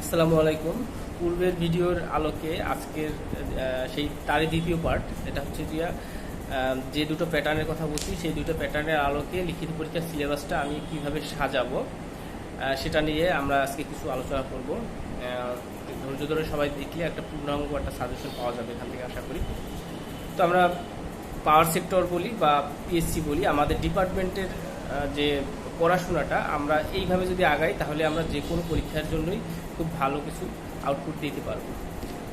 আসসালামু আলাইকুম। পূর্বের ভিডিওর আলোকে আজকের সেই তারই দ্বিতীয় পার্ট এটা হচ্ছে যে যে দুটো প্যাটার্নের কথা বলছি, সেই দুটো প্যাটার্নের আলোকে লিখিত পরীক্ষার সিলেবাসটা আমি কীভাবে সাজাবো সেটা নিয়ে আমরা আজকে কিছু আলোচনা করব। ধৈর্য ধরে সবাই দেখলে একটা পূর্ণাঙ্গ একটা সাজেশন পাওয়া যাবে এখান থেকে আশা করি। তো আমরা পাওয়ার সেক্টর বলি বা পিএসসি বলি, আমাদের ডিপার্টমেন্টের যে পড়াশোনাটা আমরা এইভাবে যদি আগাই, তাহলে আমরা যে কোনো পরীক্ষার জন্যই খুব ভালো কিছু আউটপুট দিতে পারব।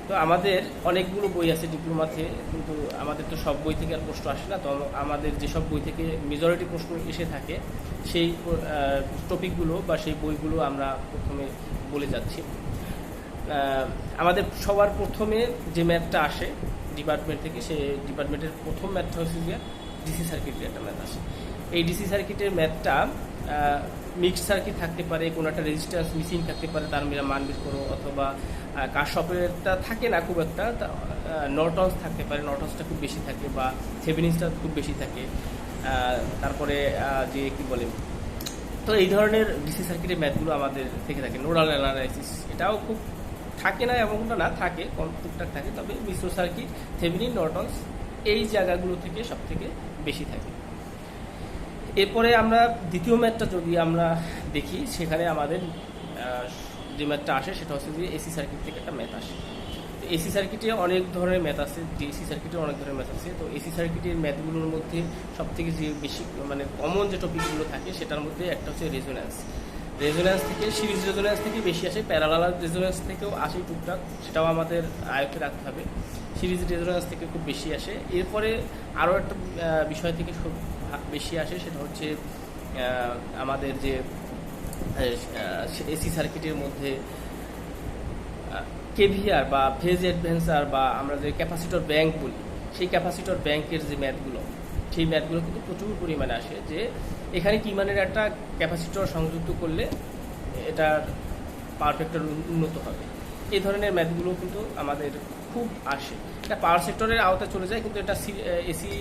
তো আমাদের অনেকগুলো বই আছে ডিপ্লোমাতে কিন্তু আমাদের তো সব বই থেকে আর প্রশ্ন আসে না। তো আমাদের যেসব বই থেকে মেজরিটি প্রশ্ন এসে থাকে, সেই টপিকগুলো বা সেই বইগুলো আমরা প্রথমে বলে যাচ্ছি। আমাদের সবার প্রথমে যে ম্যাথটা আসে ডিপার্টমেন্ট থেকে, সে ডিপার্টমেন্টের প্রথম ম্যাথটা হচ্ছে যে ডিসি সার্কিটের একটা ম্যাথ আসে। এই ডিসি সার্কিটের ম্যাথটা মিক্সড সার্কিট থাকতে পারে, কোনো একটা রেজিস্ট্যান্স মিসিং থাকতে পারে, তার মেরা মান বের করো অথবা কার শপেরটা থাকে না খুব একটা নর্টনস থাকতে পারে নর্টনসটা খুব বেশি থাকে বা সেভেনিংসটা খুব বেশি থাকে। তারপরে যে কি বলে, তো এই ধরনের ডিসি সার্কিটের ম্যাথগুলো আমাদের থেকে থাকে নোডাল অ্যানালাইসিস এটাও খুব থাকে না, এমনটা না থাকে, কম টুকটাক থাকে, তবে মিশ্র সার্কিট থেভিনিন নর্টনস এই জায়গাগুলো থেকে সব থেকে বেশি থাকে। এরপরে আমরা দ্বিতীয় ম্যাথটা যদি আমরা দেখি, সেখানে আমাদের যে ম্যাথটা আসে সেটা হচ্ছে যে এসি সার্কিট থেকে একটা ম্যাথ আসে। তো এসি সার্কিটে অনেক ধরনের ম্যাথ আছে, ডিসি সার্কিটে অনেক ধরনের ম্যাথ আছে। তো এসি সার্কিটের ম্যাথগুলোর মধ্যে সব থেকে যে বেশি মানে কমন যে টপিকগুলো থাকে, সেটার মধ্যে একটা হচ্ছে রেজোন্যান্স রেজোন্যান্স থেকে সিরিজ রেজোন্যান্স থেকে বেশি আসে প্যারালাল রেজোন্যান্স থেকেও আসে টুকটাক, সেটাও আমাদের আয়ত্তে রাখতে হবে। সিরিজ রেজোন্যান্স থেকে খুব বেশি আসে। এরপরে আরও একটা বিষয় থেকে বেশি আসে সেটা হচ্ছে আমাদের যে এসি সার্কিটের মধ্যে কেভিআর বা ফেজ অ্যাডভেন্সার বা আমরা যে ক্যাপাসিটর ব্যাংক বলি, সেই ক্যাপাসিটর ব্যাংকের যে ম্যাথগুলো সেই ম্যাথগুলো কিন্তু প্রচুর পরিমাণে আসে যে এখানে কি মানের একটা ক্যাপাসিটর সংযুক্ত করলে এটার পারফেক্টর উন্নত হবে। এই ধরনের ম্যাথগুলো কিন্তু আমাদের খুব আসে। এটা পাওয়ার সেক্টরের আওতায় চলে যায়, কিন্তু এটা এসি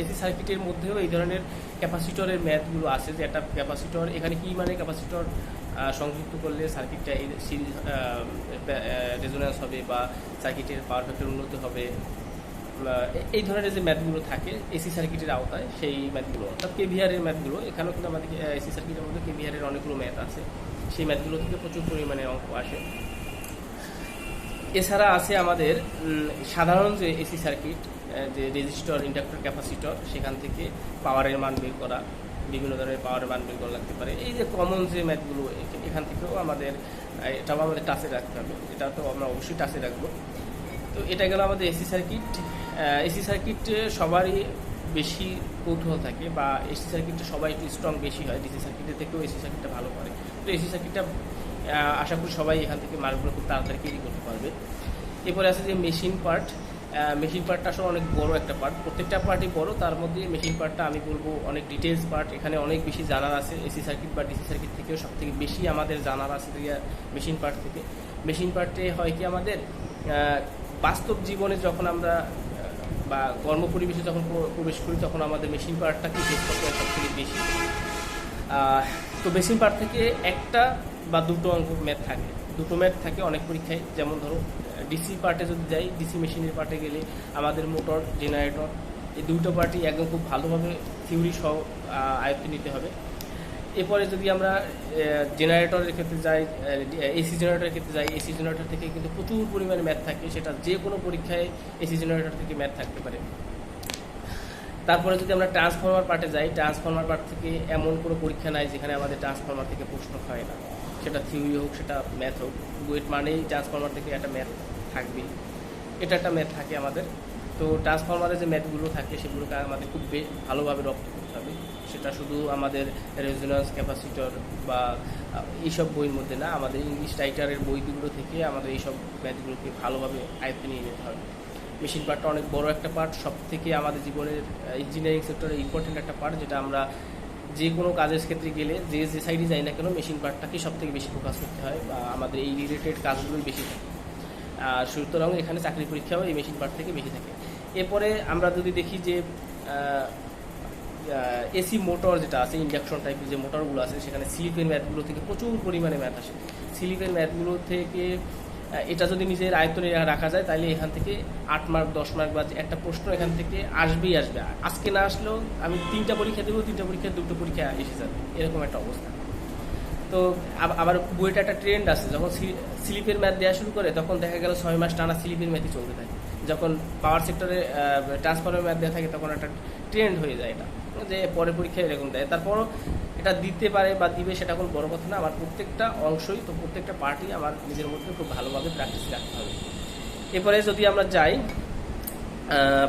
এসি সার্কিটের মধ্যেও এই ধরনের ক্যাপাসিটরের ম্যাথগুলো আছে যে একটা ক্যাপাসিটর, এখানে কি মানে ক্যাপাসিটর সংযুক্ত করলে সার্কিটটা এই সিরিজ রেজোন্যান্স হবে বা সার্কিটের পাওয়ার ফ্যাক্টর উন্নত হবে। এই ধরনের যে ম্যাথগুলো থাকে এসি সার্কিটের আওতায়, সেই ম্যাথগুলো, অর্থাৎ কেভিআরের ম্যাথগুলো, এখানেও কিন্তু আমাদের এসি সার্কিটের মধ্যে কেভিআরের অনেকগুলো ম্যাথ আছে। সেই ম্যাথগুলো থেকে প্রচুর পরিমাণে অঙ্ক আসে। এছাড়া আছে আমাদের সাধারণ যে এসি সার্কিট যে রেজিস্টর, ইন্ডাক্টর, ক্যাপাসিটর, সেখান থেকে পাওয়ারের মান বের করা, বিভিন্ন ধরনের পাওয়ারের মান বের করা লাগতে পারে। এই যে কমন যে ম্যাথগুলো এখান থেকেও আমাদের এটাও আমাদের টাচে রাখতে হবে। এটা তো আমরা অবশ্যই টাচে রাখব। তো এটা গেল আমাদের এসি সার্কিট এসি সার্কিট সবারই বেশি কৌতূহল থাকে বা এসি সার্কিটটা সবাই একটু স্ট্রং বেশি হয়। ডিসি সার্কিটের থেকেও এসি সার্কিটটা ভালো করে। তো এসি সার্কিটটা আশা করি সবাই এখান থেকে মার্কগুলো খুব তাড়াতাড়ি ক্যারি করতে পারবে। এরপরে আছে যে মেশিন পার্ট মেশিন পার্টটা আসলে অনেক বড় একটা পার্ট প্রত্যেকটা পার্টই বড়, তার মধ্যে মেশিন পার্টটা আমি বলব অনেক ডিটেলস পার্ট এখানে অনেক বেশি জানার আছে এসি সার্কিট বা ডিসি সার্কিট থেকেও সব থেকে বেশি আমাদের জানার আছে মেশিন পার্ট থেকে। মেশিন পার্টে হয় কি আমাদের বাস্তব জীবনে যখন আমরা বা কর্ম পরিবেশে যখন প্রবেশ করি, তখন আমাদের মেশিন পার্টটাকে করতে হয় সব থেকে বেশি তো মেশিন পার্ট থেকে একটা বা দুটো অঙ্ক ম্যাথ থাকে। দুটো ম্যাথ থাকে অনেক পরীক্ষায়। যেমন ধরো ডিসি পার্টে যদি যাই ডিসি মেশিনের পার্টে গেলে আমাদের মোটর জেনারেটর এই দুটো পার্টি একদম খুব ভালোভাবে থিওরি সহ আয়ত্তে নিতে হবে। এরপরে যদি আমরা জেনারেটরের ক্ষেত্রে যাই এসি জেনারেটরের ক্ষেত্রে যাই এসি জেনারেটর থেকে কিন্তু প্রচুর পরিমাণে ম্যাথ থাকে, সেটা যে কোনো পরীক্ষায় এসি জেনারেটর থেকে ম্যাথ থাকতে পারে। তারপরে যদি আমরা ট্রান্সফরমার পার্টে যাই ট্রান্সফরমার পার্ট থেকে এমন কোনো পরীক্ষা নাই যেখানে আমাদের ট্রান্সফরমার থেকে প্রশ্ন হয় না। সেটা থিওরি হোক, সেটা ম্যাথ হোক বুয়েট মানেই ট্রান্সফরমার থেকে একটা ম্যাথ থাকবেই এটা একটা ম্যাথ থাকে আমাদের। তো ট্রান্সফরমারের যে ম্যাথগুলো থাকে, সেগুলোকে আমাদের খুব ভালোভাবে রপ্ত করতে হবে। সেটা শুধু আমাদের রেজোন্যান্স ক্যাপাসিটর বা এইসব বইয়ের মধ্যে না, আমাদের ইংলিশ রাইটারের বইগুলো থেকে আমাদের এইসব ম্যাথগুলোকে ভালোভাবে আয়ত্তে নিয়ে নিতে হবে। মেশিন পার্টটা অনেক বড় একটা পার্ট সব থেকে আমাদের জীবনের ইঞ্জিনিয়ারিং সেক্টরে ইম্পর্টেন্ট একটা পার্ট যেটা আমরা যে কোনো কাজের ক্ষেত্রে গেলে, যে যে সাইডে যাই না কেন মেশিন পার্টটাকে সব থেকে বেশি ফোকাস করতে হয়। বা আমাদের এই রিলেটেড কাজগুলোই বেশি থাকে। সুতরাং এখানে চাকরি পরীক্ষাও এই মেশিন পার্ট থেকে বেশি থাকে। এরপরে আমরা যদি দেখি যে এসি মোটর যেটা আছে ইন্ডাকশন টাইপের যে মোটরগুলো আছে, সেখানে স্লিপের ম্যাথগুলো থেকে প্রচুর পরিমাণে ম্যাথ আসে। স্লিপের ম্যাথগুলো থেকে এটা যদি নিজের আয়ত্তনে রাখা যায় তাহলে এখান থেকে আট মার্ক দশ মার্ক বা একটা প্রশ্ন এখান থেকে আসবেই আসবে। আজকে না আসলেও আমি তিনটা পরীক্ষা দেবো, তিনটা পরীক্ষা দুটো পরীক্ষা এসে যাবে। এরকম একটা অবস্থা। তো আব- আবার বইটা একটা ট্রেন্ড আছে, যখন স্লিপের ম্যাথ দেওয়া শুরু করে, তখন দেখা গেল ছয় মাস টানা স্লিপের ম্যাথই চলতে থাকে। যখন পাওয়ার সেক্টরে ট্রান্সফারের ম্যাথ দেওয়া থাকে, তখন একটা ট্রেন্ড হয়ে যায় এটা, যে পরের পরীক্ষায় এরকম দেয়। তারপরও এটা দিতে পারে বা দিবে সেটা কোনো বড় কথা না আমার প্রত্যেকটা অংশই, তো প্রত্যেকটা পার্টি আমার নিজের মধ্যে খুব ভালোভাবে প্র্যাকটিস রাখতে হবে। এরপরে যদি আমরা যাই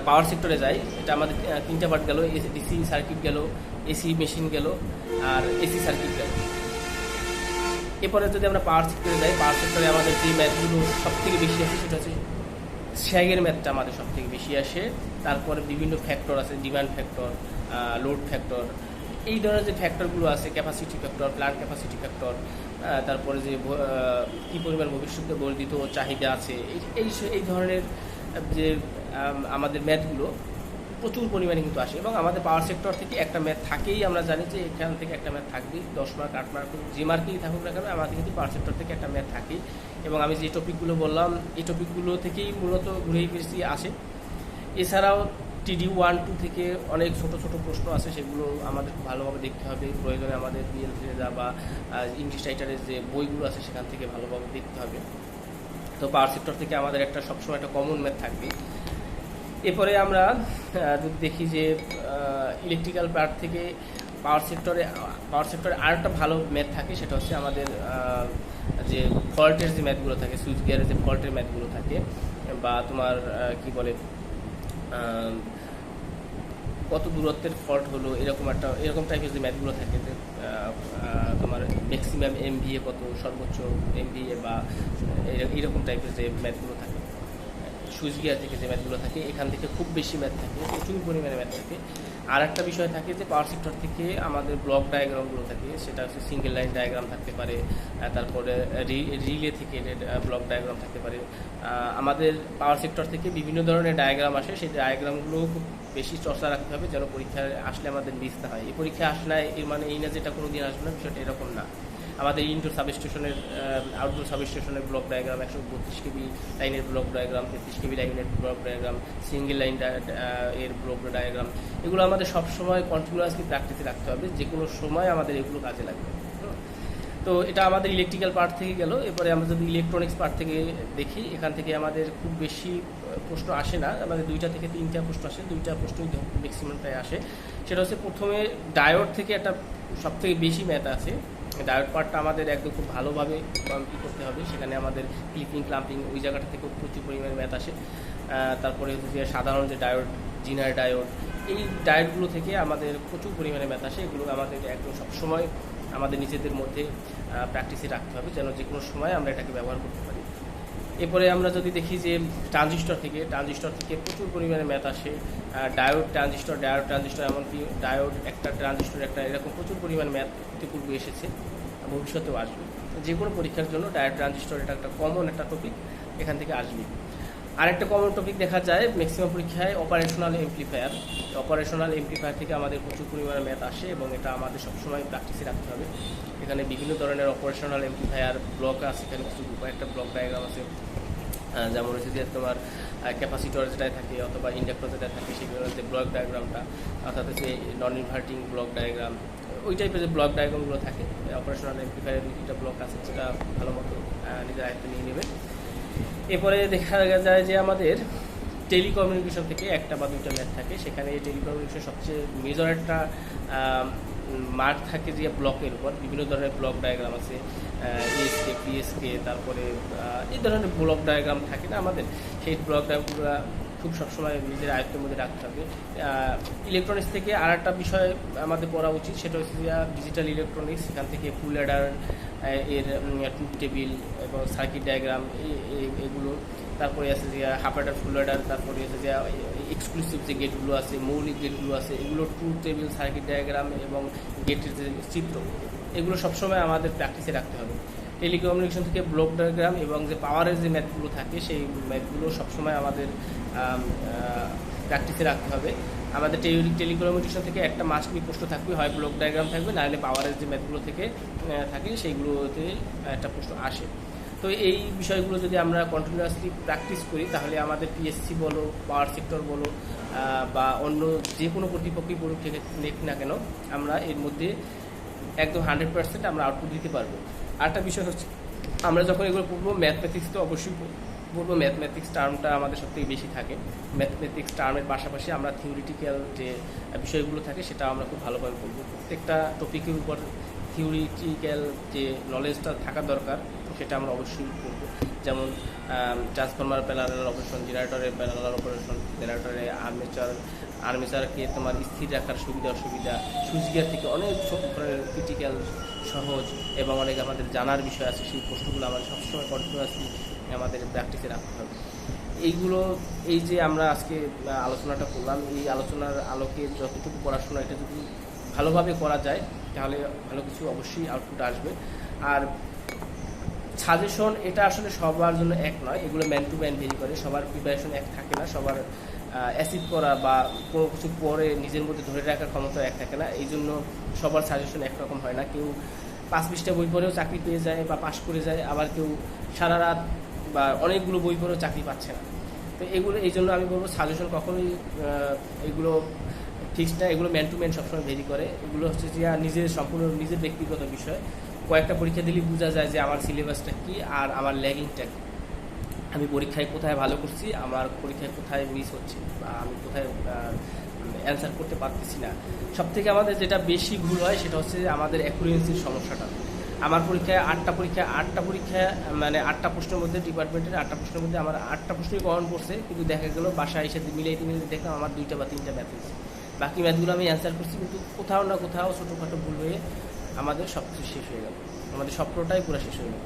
পাওয়ার সেক্টরে যাই, এটা আমাদের তিনটা পার্ট গেল ডিসি সার্কিট গেল এসি মেশিন গেল, আর এসি সার্কিট গেল। এরপরে যদি আমরা পাওয়ার সেক্টরে যাই পাওয়ার সেক্টরে আমাদের যে ম্যাথগুলো সব থেকে বেশি আসে সেটা হচ্ছে শ্যাগের ম্যাথটা আমাদের সব থেকে বেশি আসে। তারপরে বিভিন্ন ফ্যাক্টর আছে ডিমান্ড ফ্যাক্টর লোড ফ্যাক্টর এই ধরনের যে ফ্যাক্টরগুলো আছে capacity factor plant capacity factor তারপরে যে কী পরিমাণ ভবিষ্যতে বর্ধিত চাহিদা আছে, এই এই ধরনের যে আমাদের ম্যাথগুলো প্রচুর পরিমাণে কিন্তু আসে এবং আমাদের পাওয়ার সেক্টর থেকে একটা ম্যাথ থাকেই, আমরা জানি যে এখান থেকে একটা ম্যাথ থাকবেই, দশ মার্ক আট মার্ক যে মার্কেই থাকুক না কেন, আমাদের কিন্তু পাওয়ার সেক্টর থেকে একটা ম্যাথ থাকেই। এবং আমি যে টপিকগুলো বললাম, এই টপিকগুলো থেকেই মূলত ঘুরেই ফিরছি আসে। এছাড়াও টিডি ওয়ান টু থেকে অনেক ছোট ছোট প্রশ্ন আছে সেগুলো আমাদের ভালোভাবে দেখতে হবে। প্রয়োজনে আমাদের বিএল ফিরেজা বা ইংলিশ রাইটারের যে বইগুলো আছে, সেখান থেকে ভালোভাবে দেখতে হবে। তো পাওয়ার সেক্টর থেকে আমাদের একটা সবসময় একটা কমন ম্যাথ থাকবে এরপরে আমরা যদি দেখি যে ইলেকট্রিক্যাল পার্ট থেকে পাওয়ার সেক্টরে পাওয়ার সেক্টরে আর একটা ভালো ম্যাথ থাকে, সেটা হচ্ছে আমাদের যে ফল্টের যে ম্যাথগুলো থাকে সুইচ গিয়ারের যে ফল্টের ম্যাথগুলো থাকে, বা তোমার কি বলে কত দূরত্বের ফল্ট হলো, এরকম একটা, এরকম টাইপের যে ম্যাথগুলো থাকে, যে তোমার ম্যাক্সিমাম এমভিএ কত, সর্বোচ্চ এমভিএ বা এর- এরকম টাইপের যে ম্যাথগুলো থাকে। সুইচ গিয়ার থেকে যে ম্যাথগুলো থাকে, এখান থেকে খুব বেশি ম্যাথ থাকে, প্রচুর পরিমাণে ম্যাথ থাকে। আর একটা বিষয় থাকে যে পাওয়ার সেক্টর থেকে আমাদের ব্লক ডায়াগ্রামগুলো থাকে, সেটা হচ্ছে সিঙ্গেল লাইন ডায়াগ্রাম থাকতে পারে তারপরে রিলে থেকে ব্লক ডায়াগ্রাম থাকতে পারে। আমাদের পাওয়ার সেক্টর থেকে বিভিন্ন ধরনের ডায়াগ্রাম আসে, সেই ডায়াগ্রামগুলো খুব বেশি চর্চা রাখতে হবে, যেন পরীক্ষায় আসলে আমাদের মিস না হয়। এই পরীক্ষায় আসলে এর মানে এই না যেটা কোনো দিন আসবে না, বিষয়টা এরকম না। আমাদের ইনডোর সাবস্টেশনের আউটডোর সাবস্টেশনের ব্লক ডায়াগ্রাম একশো বত্রিশ কেবি লাইনের ব্লক ডায়াগ্রাম তেত্রিশ কেবি লাইনের ব্লক ডায়াগ্রাম সিঙ্গেল লাইন এর ব্লক ডায়াগ্রাম এগুলো আমাদের সবসময় কন্টিনিউয়াসলি প্র্যাকটিসে রাখতে হবে। যে কোনো সময় আমাদের এগুলো কাজে লাগবে। তো এটা আমাদের ইলেকট্রিক্যাল পার্ট থেকে গেল। এরপরে আমরা যদি ইলেকট্রনিক্স পার্ট থেকে দেখি, এখান থেকে আমাদের খুব বেশি প্রশ্ন আসে না। আমাদের দুইটা থেকে তিনটা প্রশ্ন আসে। দুইটা প্রশ্নই প্রায় আসে। সেটা হচ্ছে প্রথমে ডায়োড থেকে একটা সব থেকে বেশি ম্যাথ আছে। ডায়োড পার্টটা আমাদের একদম খুব ভালোভাবে ই করতে হবে। সেখানে আমাদের ক্লিপিং ক্লাম্পিং ওই জায়গাটা থেকে প্রচুর পরিমাণে ম্যাথ আসে। তারপরে হচ্ছে সাধারণ যে ডায়োড জিনার ডায়োড এই ডায়েটগুলো থেকে আমাদের প্রচুর পরিমাণে ম্যাথ আসে। এগুলো আমাদের একদম সবসময় আমাদের নিজেদের মধ্যে প্র্যাকটিসে রাখতে হবে যেন যে কোনো সময় আমরা এটাকে ব্যবহার করতে পারি। এরপরে আমরা যদি দেখি যে ট্রানজিস্টর থেকে ট্রানজিস্টর থেকে প্রচুর পরিমাণে ম্যাথ আসে ডায়োড ট্রানজিস্টর ডায়োড ট্রানজিস্টর, এমনকি ডায়োড একটা ট্রানজিস্টর, একটা এরকম প্রচুর পরিমাণ ম্যাথ ইতিপূর্বে এসেছে ভবিষ্যতেও আসবে। যে কোনো পরীক্ষার জন্য ডায়োড ট্রানজিস্টর এটা একটা কমন একটা টপিক এখান থেকে আসবে আরেকটা কমন টপিক দেখা যায় ম্যাক্সিমাম পরীক্ষায় অপারেশনাল এমপ্লিফায়ার অপারেশনাল এমপ্লিফায়ার থেকে আমাদের প্রচুর পরিমাণে ম্যাথ আসে এবং এটা আমাদের সবসময় প্র্যাকটিসে রাখতে হবে। এখানে বিভিন্ন ধরনের অপারেশনাল এমপ্লিফায়ার ব্লক আছে, এখানে কিছু একটা ব্লক ডায়াগ্রাম আছে। যেমন হচ্ছে যে তোমার ক্যাপাসিটর যেটাই থাকে অথবা ইন্ডাক্টর যেটা থাকে সেগুলো যে ব্লক ডায়াগ্রামটা অর্থাৎ হচ্ছে নন ইনভার্টিং ব্লক ডায়াগ্রাম ওই টাইপের যে ব্লক ডায়াগ্রামগুলো থাকে অপারেশনাল এমপ্লিফায়ারের দুইটা ব্লক আছে, সেটা ভালো মতো নিজের আয়ত্ত নিয়ে নেবে। এরপরে দেখা যায় যে আমাদের টেলিকমিউনিকেশন থেকে একটা বা দুইটা ম্যাথ থাকে। সেখানে টেলিকমিউনিকেশন সবচেয়ে মেজর একটা মার্ক থাকে যে ব্লকের উপর। বিভিন্ন ধরনের ব্লক ডায়াগ্রাম আছে এসকে পিএসকে তারপরে এই ধরনের ব্লক ডায়াগ্রাম থাকে না আমাদের। সেই ব্লক ডায়াগ্রামগুলো খুব সবসময় নিজের আয়ত্তের মধ্যে রাখতে হবে। ইলেকট্রনিক্স থেকে আর একটা বিষয় আমাদের পড়া উচিত, সেটা হচ্ছে যে ডিজিটাল ইলেকট্রনিক্স সেখান থেকে ফুল অ্যাডার এর ট্রুথ টেবিল এবং সার্কিট ডায়াগ্রাম এগুলো। তারপরে আছে যে হাফ অ্যাডার ফুল অ্যাডার তারপরে আছে যে এক্সক্লুসিভ যে গেটগুলো আছে, মৌলিক গেটগুলো আছে, এগুলো ট্রুথ টেবিল সার্কিট ডায়াগ্রাম এবং গেটের যে চিত্র, এগুলো সবসময় আমাদের প্র্যাকটিসে রাখতে হবে। টেলিকমিউনিকেশন থেকে ব্লক ডায়াগ্রাম এবং যে পাওয়ারের যে ম্যাথগুলো থাকে, সেই ম্যাথগুলো সবসময় আমাদের প্র্যাকটিসে রাখতে হবে। আমাদের টেলিকমিউনিকেশন থেকে একটা মাস্ট বি প্রশ্ন থাকবে, হয় ব্লক ডায়াগ্রাম থাকবে না হলে পাওয়ারের যে ম্যাথগুলো থেকে থাকে, সেইগুলোতে একটা প্রশ্ন আসে। তো এই বিষয়গুলো যদি আমরা কন্টিনিউয়াসলি প্র্যাকটিস করি, তাহলে আমাদের পিএসসি বলো পাওয়ার সেক্টর বলো বা অন্য যে কোনো কর্তৃপক্ষই পড়ুক লেখ না কেন, আমরা এর মধ্যে একদম হান্ড্রেড পার্সেন্ট আমরা আউটপুট দিতে পারব। আরেকটা বিষয় হচ্ছে, আমরা যখন এগুলো পড়ব ম্যাথমেটিক্স তো অবশ্যই পড়- পড়ব। ম্যাথমেটিক্স টার্মটা আমাদের সব থেকে বেশি থাকে। ম্যাথমেটিক্স টার্মের পাশাপাশি আমরা থিওরিটিক্যাল যে বিষয়গুলো থাকে, সেটা আমরা খুব ভালোভাবে পড়ব। প্রত্যেকটা টপিকের উপর থিওরিটিক্যাল যে নলেজটা থাকা দরকার, সেটা আমরা অবশ্যই পড়ব। যেমন ট্রান্সফরমার প্যারালাল অপারেশন জেনারেটরের প্যারালাল অপারেশন জেনারেটরে আর্মেচার আর্মেচারকে তোমার স্থির রাখার সুবিধা, অসুবিধা সুইচ গিয়ার থেকে অনেক ক্রিটিক্যাল সহজ এবং অনেক আমাদের জানার বিষয় আছে, সেই প্রশ্নগুলো আমাদের সবসময় কন্টিনিউয়াসলি আমাদের প্র্যাকটিসে রাখতে হবে। এইগুলো, এই যে আমরা আজকে আলোচনাটা করলাম, এই আলোচনার আলোকে যতটুকু পড়াশোনা, এটা যদি ভালোভাবে করা যায়, তাহলে ভালো কিছু অবশ্যই আউটপুট আসবে। আর সাজেশন এটা আসলে সবার জন্য এক নয়। এগুলো ম্যান টু ম্যান ভেরি করে। সবার প্রিপারেশন এক থাকে না। সবার অ্যাসিড করা বা কোনো কিছু পরে নিজের মধ্যে ধরে রাখার ক্ষমতা এক থাকে না। এই জন্য সবার সাজেশন একরকম হয় না। কেউ পাঁচ বিশটা বই পড়েও চাকরি পেয়ে যায় বা পাশ করে যায়। আবার কেউ সারা রাত বা অনেকগুলো বই পড়েও চাকরি পাচ্ছে না। তো এগুলো, এই জন্য আমি বলব সাজেশন কখনোই এগুলো ফিক্সড না এগুলো ম্যান টু ম্যান সবসময় ভেরি করে। এগুলো হচ্ছে যে আর নিজের সম্পূর্ণ, নিজের ব্যক্তিগত বিষয়। কয়েকটা পরীক্ষা দিলেই বোঝা যায় যে আমার সিলেবাসটা কী আর আমার ল্যাগিংটা কী। আমি পরীক্ষায় কোথায় ভালো করছি, আমার পরীক্ষায় কোথায় মিস হচ্ছে বা আমি কোথায় অ্যান্সার করতে পারতেছি না। সব থেকে আমাদের যেটা বেশি ভুল হয় সেটা হচ্ছে আমাদের অ্যাকুরেন্সির সমস্যাটা। আমার পরীক্ষায় আটটা পরীক্ষা আটটা পরীক্ষা মানে আটটা প্রশ্নের মধ্যে ডিপার্টমেন্টের আটটা প্রশ্নের মধ্যে আমার আটটা প্রশ্নই গ্রহণ করছে কিন্তু দেখা গেলো বাসায় এসে মিলাইতে মিলাইতে দেখলাম আমার দুইটা বা তিনটা হয়েছে। বাকি ম্যাথগুলো আমি অ্যান্সার করছি, কিন্তু কোথাও না কোথাও ছোটোখাটো ভুল হয়ে আমাদের সব কিছু শেষ হয়ে গেল। আমাদের স্বপ্নটাই পুরো শেষ হয়ে গেল।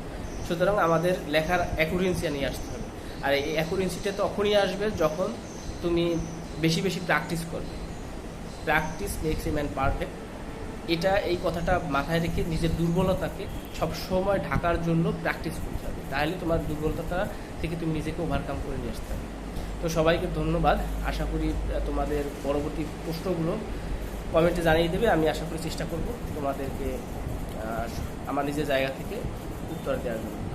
সুতরাং আমাদের লেখার অ্যাকুরেন্সি নিয়ে আসতে হবে। আর এই অ্যাকুরেন্সিটা তখনই আসবে যখন তুমি বেশি বেশি প্র্যাকটিস করবে। Practice makes a man perfect এটা এই কথাটা মাথায় রেখে নিজের দুর্বলতাকে সব সময় ঢাকার জন্য প্র্যাকটিস করতে হবে। তাহলে তোমার দুর্বলতাটা থেকে তুমি নিজেকে ওভারকাম করে নিয়ে আসতে হবে তো সবাইকে ধন্যবাদ। আশা করি তোমাদের পরবর্তী প্রশ্নগুলো কমেন্টে জানিয়ে দেবে। আমি আশা করি চেষ্টা করব তোমাদেরকে আমার নিজের জায়গা থেকে উত্তর দেওয়ার জন্য।